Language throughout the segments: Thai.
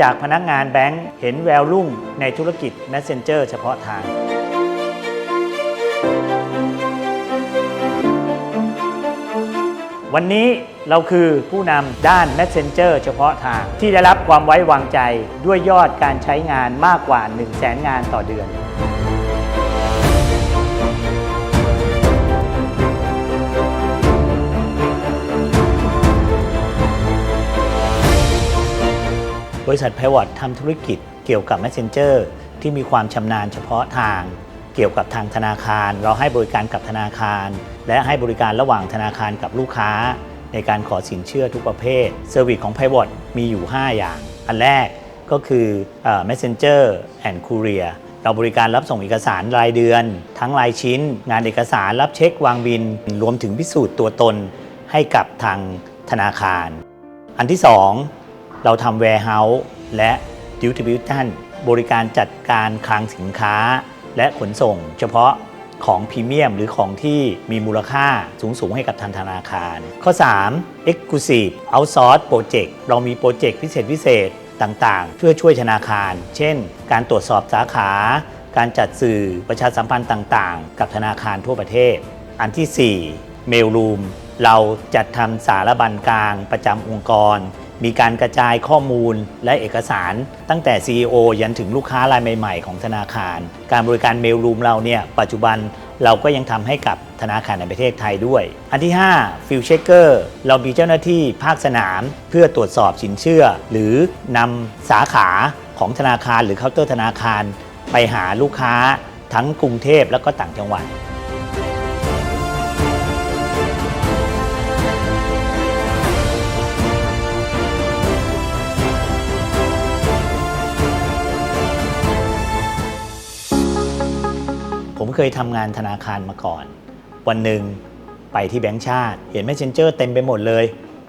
จากพนักงานแบงก์เห็นแววรุ่งในธุรกิจ Messenger เฉพาะทาง วันนี้เราคือผู้นำด้าน Messenger เฉพาะทาง ที่ได้รับความไว้วางใจด้วยยอดการใช้งานมากกว่า 1 0 0 0 0แสนงานต่อเดือน บริษัท p i v o t ทำธุรกิจเกี่ยวกับ Messenger ที่มีความชำนาญเฉพาะทาง เกี่ยวกับทางธนาคาร เราให้บริการกับธนาคาร และให้บริการระหว่างธนาคารกับลูกค้า ในการขอสินเชื่อทุกประเภทเซอร์วิสของ p i v o t มีอยู่ 5 อย่าง อันแรกก็คือเอ่อ Messenger and Courier เราบริการรับส่งเอกสารรายเดือน ทั้งรายชิ้น งานเอกสารรับเช็ควางบิน รวมถึงพิสูจน์ตัวตนให้กับทางธนาคาร อันที่ 2 เราทำ warehouse และ distribution บริการจัดการคลังสินค้า และขนส่ง เฉพาะของพรีเมียมหรือของที่มีมูลค่าสูงสูงให้กับทางธนาคาร ข้อ 3 exclusive outsource project เรามีโปรเจกต์พิเศษพิเศษต่างๆ เพื่อช่วยธนาคาร เช่น การตรวจสอบสาขา การจัดสื่อประชาสัมพันธ์ต่างๆ กับธนาคารทั่วประเทศ อันที่ 4 Mail Room เราจัดทำสารบัญกลางประจำองค์กร มีการกระจายข้อมูลและเอกสาร ตั้งแต่ CEO ยันถึงลูกค้ารายใหม่ๆ ของธนาคาร การบริการเมลรูมเราเนี่ยปัจจุบันเราก็ยังทำให้กับธนาคารในประเทศไทยด้วย อันที่5 f i e l Checker เรามีเจ้าหน้าที่ภาคสนาม เพื่อตรวจสอบสินเชื่อ หรือนำสาขาของธนาคารหรือเคาน์เตอร์ธนาคาร ไปหาลูกค้าทั้งกรุงเทพและก็ต่างจังหวัด ผมเคยทำงานธนาคารมาก่อน วันหนึ่งไปที่แบงก์ชาติ เห็น Messenger เต็มไปหมดเลย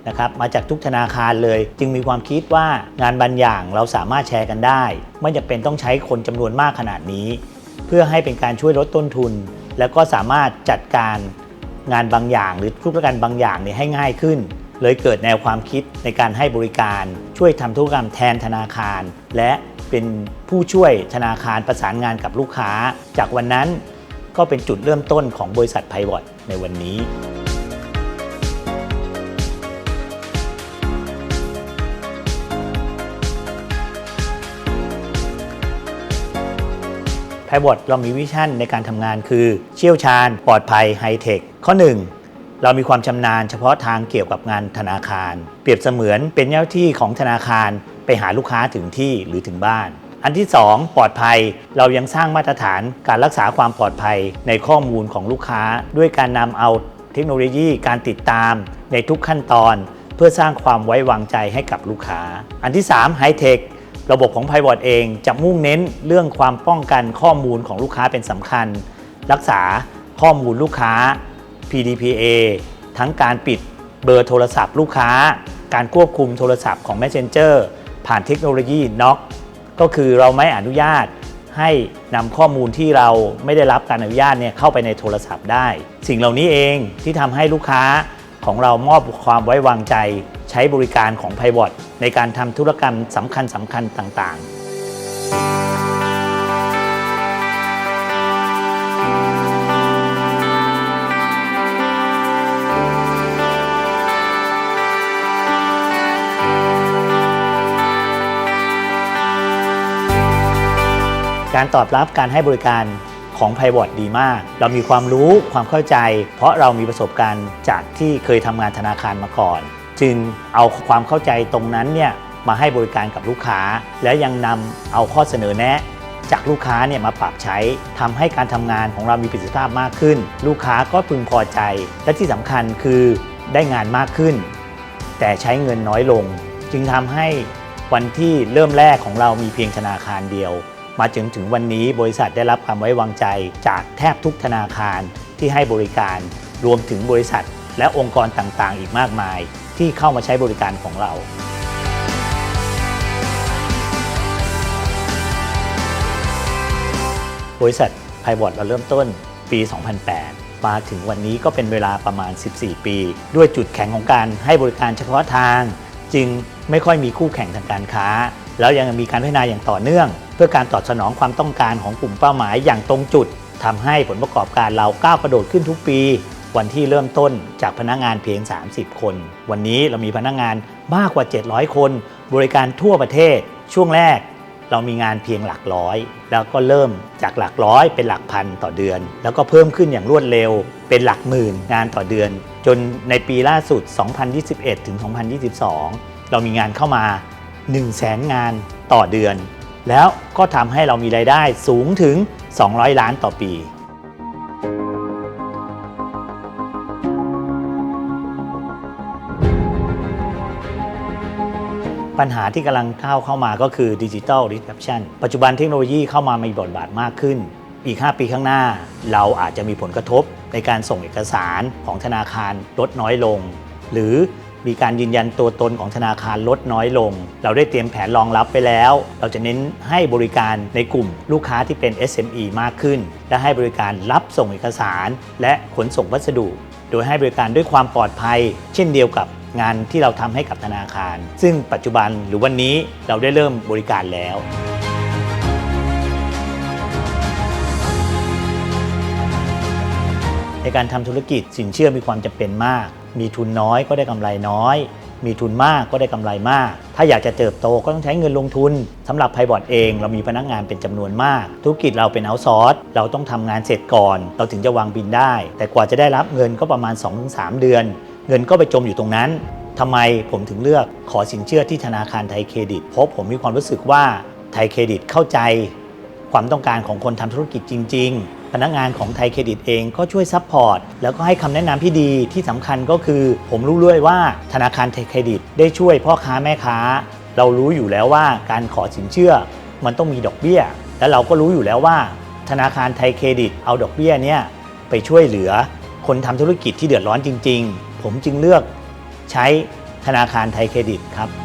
นะครับมาจากทุกธนาคารเลย จึงมีความคิดว่างานบางอย่างเราสามารถแชร์กันได้ ไม่จำเป็นต้องใช้คนจำนวนมากขนาดนี้ เพื่อให้เป็นการช่วยลดต้นทุน แล้วก็สามารถจัดการงานบางอย่าง หรือธุรการบางอย่างเนี่ยให้ง่ายขึ้น เลยเกิดแนวความคิดในการให้บริการ ช่วยทำธุรกรรมแทนธนาคาร และ เป็นผู้ช่วยธนาคารประสานงานกับลูกค้า จากวันนั้นก็เป็นจุดเริ่มต้นของบริษัทไพวอตในวันนี้ไพวอตเรามีวิชั่นในการทำงานคือเชี่ยวชาญ ปลอดภัยไฮเทคข้อ 1เรามีความชำนาญเฉพาะทางเกี่ยวกับงานธนาคาร เปรียบเสมือนเป็นเจ้าหน้าที่ของธนาคาร ไปหาลูกค้าถึงที่หรือถึงบ้าน อันที่ 2 ปลอดภัยเรายังสร้างมาตรฐานการรักษาความปลอดภัยในข้อมูลของลูกค้า ด้วยการนำเอาเทคโนโลยีการติดตามในทุกขั้นตอน เพื่อสร้างความไว้วางใจให้กับลูกค้า อันที่3ไฮเทคระบบของ p i v o t เองจะมุ่งเน้นเรื่องความป้องกันข้อมูลของลูกค้าเป็นสำคัญ รักษาข้อมูลลูกค้า PDPA ทั้งการปิดเบอร์โทรศัพท์ลูกค้า การควบคุมโทรศัพท์ของ Messenger ผ่านเทคโนโลยีน็อก็คือเราไม่อนุญาตให้นำข้อมูลที่เราไม่ได้รับการอนุญาตเนี่ยเข้าไปในโทรศัพท์ได้ สิ่งเหล่านี้เองที่ทำให้ลูกค้าของเรามอบความไว้วางใจ ใช้บริการของ p i v o t ในการทำธุรกรรมสำคัญสำคัญต่างๆ การตอบรับการให้บริการของ p i v o t ดีมาก เรามีความรู้ความเข้าใจ เพราะเรามีประสบการณ์จากที่เคยทำงานธนาคารมาก่อน จึงเอาความเข้าใจตรงนั้นเนี่ยมาให้บริการกับลูกค้า และยังนำเอาข้อเสนอแนะจากลูกค้าเนี่ยมาปรับใช้ทำให้การทำงานของเรามีประสิทธิภาพมากขึ้น ลูกค้าก็พึงพอใจ และที่สำคัญคือได้งานมากขึ้น แต่ใช้เงินน้อยลง จึงทำให้วันที่เริ่มแรกของเรามีเพียงธนาคารเดียว มาจนถึงวันนี้บริษัทได้รับความไว้วางใจ จากแทบทุกธนาคารที่ให้บริการรวมถึงบริษัท และองค์กรต่างๆ อีกมากมาย ที่เข้ามาใช้บริการของเราบริษัทไพวอตเราเริ่มต้นปี 2008 มาถึงวันนี้ก็เป็นเวลาประมาณ 14 ปี ด้วยจุดแข็งของการให้บริการเฉพาะทาง จึงไม่ค่อยมีคู่แข่งทางการค้า แล้วยังมีการพัฒนาอย่างต่อเนื่อง เพื่อการตอบสนองความต้องการของกลุ่มเป้าหมายอย่างตรงจุดทำให้ผลประกอบการเราก้าวกระโดดขึ้นทุกปี วันที่เริ่มต้นจากพนักงานเพียง 30 คน วันนี้เรามีพนักงานมากกว่า 700 คน บริการทั่วประเทศ ช่วงแรกเรามีงานเพียงหลักร้อย แล้วก็เริ่มจากหลักร้อยเป็นหลักพันต่อเดือน แล้วก็เพิ่มขึ้นอย่างรวดเร็ว เป็นหลักหมื่นงานต่อเดือน จนในปีล่าสุด 2021 ถึง 2022 เรามีงานเข้ามา 1 0 0 0 0แสนงานต่อเดือน แล้วก็ทำให้เรามีรายได้สูงถึง 200 ล้านต่อปีปัญหาที่กำลังก้าเข้ามาก็คือดิจิ t a ล disruption ปัจจุบันเทคโนโลยีเข้ามามีบทบาทมากขึ้น อีก 5 ปีข้างหน้า เราอาจจะมีผลกระทบในการส่งเอกสารของธนาคารลดน้อยลง หรือ มีการยืนยันตัวตนของธนาคารลดน้อยลง เราได้เตรียมแผนรองรับไปแล้ว เราจะเน้นให้บริการในกลุ่มลูกค้าที่เป็น SME มากขึ้น และให้บริการรับส่งเอกสาร และขนส่งพัสดุ โดยให้บริการด้วยความปลอดภัย เช่นเดียวกับงานที่เราทำให้กับธนาคาร ซึ่งปัจจุบันหรือวันนี้เราได้เริ่มบริการแล้วในการทำธุรกิจสินเชื่อมีความจำเป็นมาก มีทุนน้อยก็ได้กำไรน้อย มีทุนมากก็ได้กำไรมาก ถ้าอยากจะเติบโตก็ต้องใช้เงินลงทุนสำหรับไพบอร์ดเอง เรามีพนักงานเป็นจำนวนมาก ธุรกิจเราเป็นเอาซอร์สเราต้องทำงานเสร็จก่อน เราถึงจะวางบินได้ แต่กว่าจะได้รับเงินก็ประมาณ 2-3 เดือน เงินก็ไปจมอยู่ตรงนั้นทำไมผมถึงเลือกขอสินเชื่อที่ธนาคารไทยเครดิตเพราะผมมีความรู้สึกว่าไทยเครดิตเข้าใจ ความต้องการของคนทำธุรกิจจริง ๆ พนักงานของไทยเครดิตเองก็ช่วยซัพพอร์ตแล้วก็ให้คำแนะนำที่ดีที่สำคัญก็คือ ผมรู้ด้วยว่าธนาคารไทยเครดิต ได้ช่วยพ่อค้าแม่ค้า เรารู้อยู่แล้วว่าการขอสินเชื่อ มันต้องมีดอกเบี้ย และเราก็รู้อยู่แล้วว่า ธนาคารไทยเครดิต เอาดอกเบี้ยเนี่ยไปช่วยเหลือ คนทำธุรกิจที่เดือดร้อนจริง ๆ ผมจึงเลือกใช้ธนาคารไทยเครดิตครับ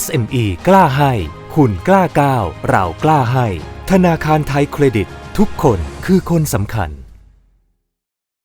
SME กล้าให้ คุณกล้าก้าว เรากล้าให้ ธนาคารไทยเครดิต ทุกคนคือคนสำคัญ